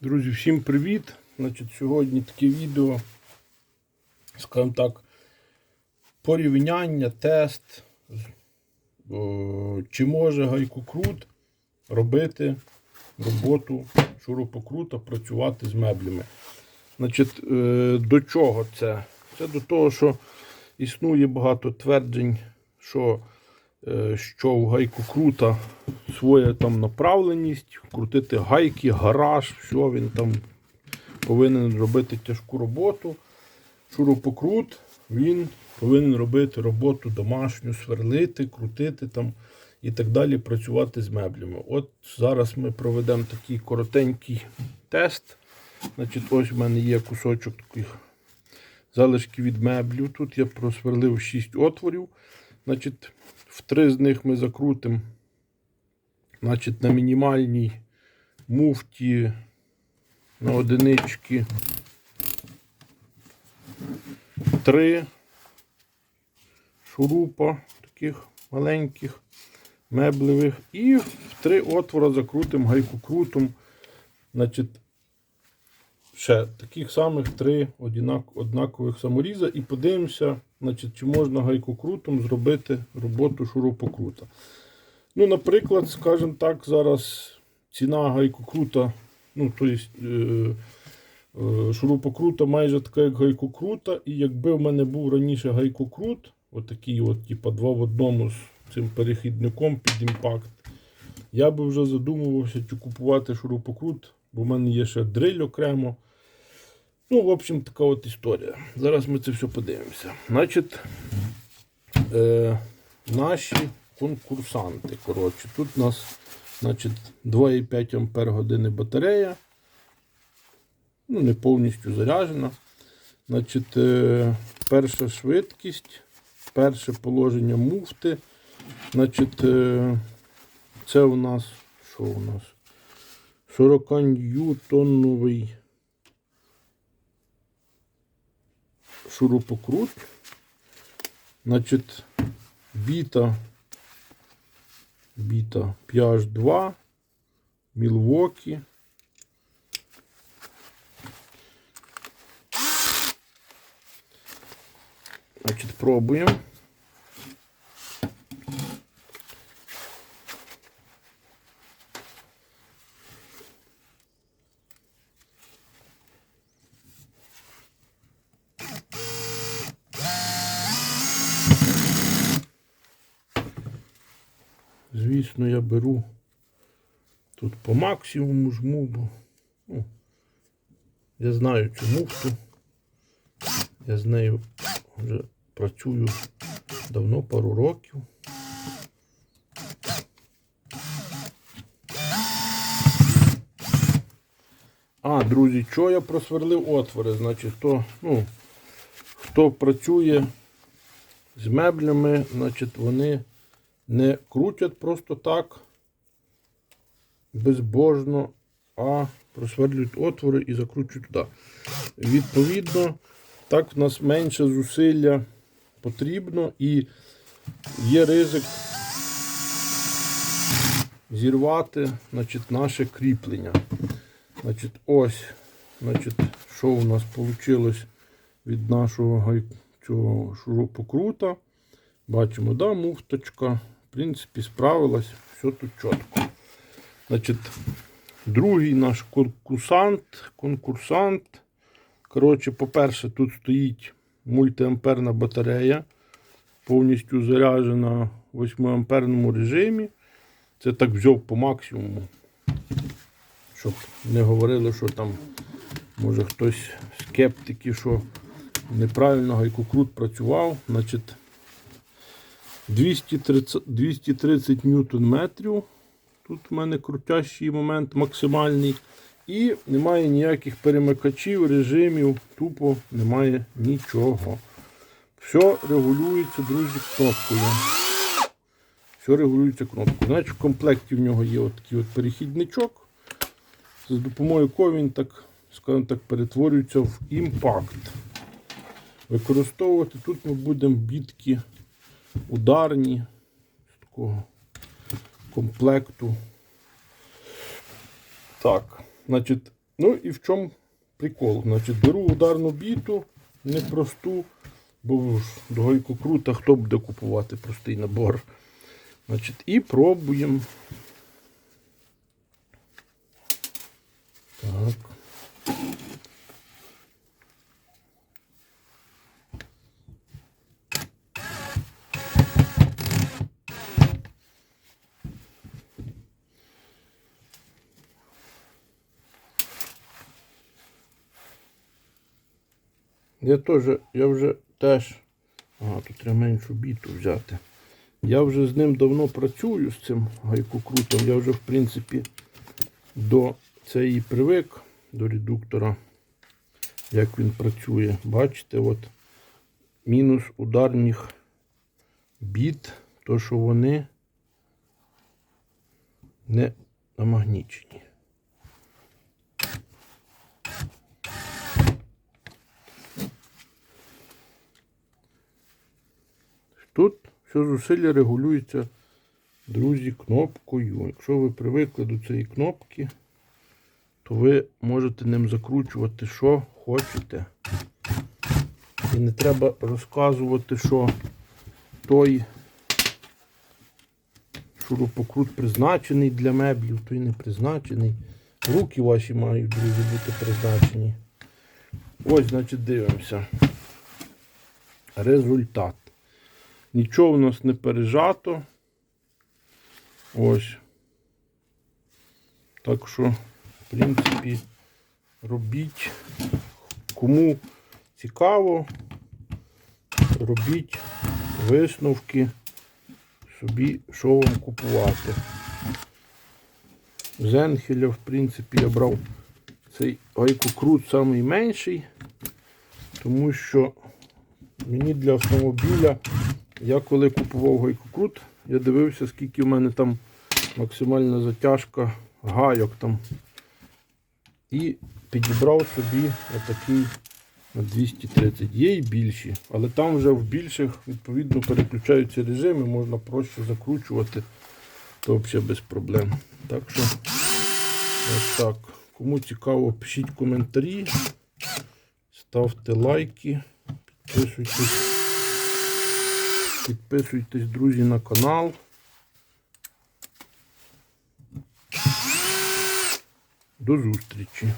Друзі, всім привіт! Значить, Сьогодні таке відео, скажімо так, порівняння, тест, чи може гайкокрут робити роботу шурупокрута, працювати з меблями. Значить, е, До чого це? Це до того, що існує багато тверджень, що що у гайкокрута своя там направленість, крутити гайки, гараж, все, він там повинен робити тяжку роботу. Шурупокрут, він повинен робити роботу домашню, сверлити, крутити там і так далі, працювати з меблями. От зараз ми проведемо такий коротенький тест. Значить, ось в мене є кусочок таких залишків від меблів. Тут я просверлив 6 отворів. Значить, в три з них ми закрутимо значить, на мінімальній муфті на одинички. Три шурупа таких маленьких меблевих. І в три отвора закрутимо гайкокрутом. Значить, ще таких самих три однакових саморіза і подивимося, значить, чи можна гайкокрутом зробити роботу шурупокрута. Ну, наприклад, скажімо так, зараз ціна гайкокрута, ну, тобто шурупокрута майже така, як гайкокрута. І якби в мене був раніше гайкокрут, отакий от, типа, два в одному з цим перехідником під імпакт, я би вже задумувався, чи купувати шурупокрут, бо в мене є ще дриль окремо. Ну, в общем, така от історія. Зараз ми це все подивимося. Значить, е, наші конкурсанти. Коротше, тут у нас значить, 2,5 Ампер години батарея. Ну, не повністю заряджена. Значить, е, перша швидкість, перше положення муфти. Значить, е, це у нас що у нас? 40 ньютоновий шурупокрут. Значить, біта, біта PH2, Мілвокі. Значить, пробуємо. Звісно, я беру тут по максимуму жму, бо ну, я знаю цю муфту. Я з нею вже працюю давно, пару років. А, друзі, що я просверлив отвори? Значить, хто, ну, хто працює з меблями, значить, вони не крутять просто так безбожно, а просверлюють отвори і закручують туди. Відповідно, так в нас менше зусилля потрібно і є ризик зірвати значить, наше кріплення. Значить, ось, значить, що у нас вийшло від нашого цього шурупокрута. Бачимо, да, муфточка. В принципі, справилась, все тут чітко. Значить, другий наш конкурсант. конкурсант. Коротше, по-перше, тут стоїть мультиамперна батарея, повністю заряджена в 8-амперному режимі. Це так взяв по максимуму. Щоб не говорили, що там може хтось скептики, що неправильно гайкокрут працював. Значить, 230, 230 ньютон метрів. Тут в мене крутящий момент максимальний. І немає ніяких перемикачів, режимів, тупо немає нічого. Все регулюється, друзі, кнопкою. Все регулюється кнопкою. Значить, в комплекті в нього є от такий от перехідничок, за допомогою якого він так, скажімо так, перетворюється в імпакт. Використовувати тут ми будемо бітки ударні з такого комплекту. Так, значить, Ну і в чому прикол? Значить, беру ударну біту, непросту, бо ж до гайкокрута хто буде купувати простий набор. Значить, і пробуємо. Так. Я теж, я вже теж. Ага, тут треба меншу біту взяти. Я вже з ним давно працюю з цим гайкокрутом. Я вже, в принципі, до цієї привик, до редуктора, як він працює. Бачите, от мінус ударних біт, то що вони не намагнічені. Тут все зусилля регулюється, друзі, кнопкою. Якщо ви привикли до цієї кнопки, то ви можете ним закручувати, що хочете. І не треба розказувати, що той шурупокрут призначений для меблів, той не призначений. Руки ваші мають, друзі, бути призначені. Ось, значить, дивимося. Результат. Нічого в нас не пережато. Ось. Так що, в принципі, робіть. Кому цікаво, робіть висновки собі, що вам купувати. З в принципі, я брав цей гайкокрут самий менший, тому що мені для автомобіля я коли купував гайкокрут, я дивився, скільки в мене там максимальна затяжка гайок там. І підібрав собі отакий на 230. Є і більші, але там вже в більших відповідно переключаються режими, можна проще закручувати, то взагалі без проблем. Так що ось так. Кому цікаво, пишіть коментарі, ставте лайки, підписуйтесь. Підписуйтесь, друзі, на канал. До зустрічі.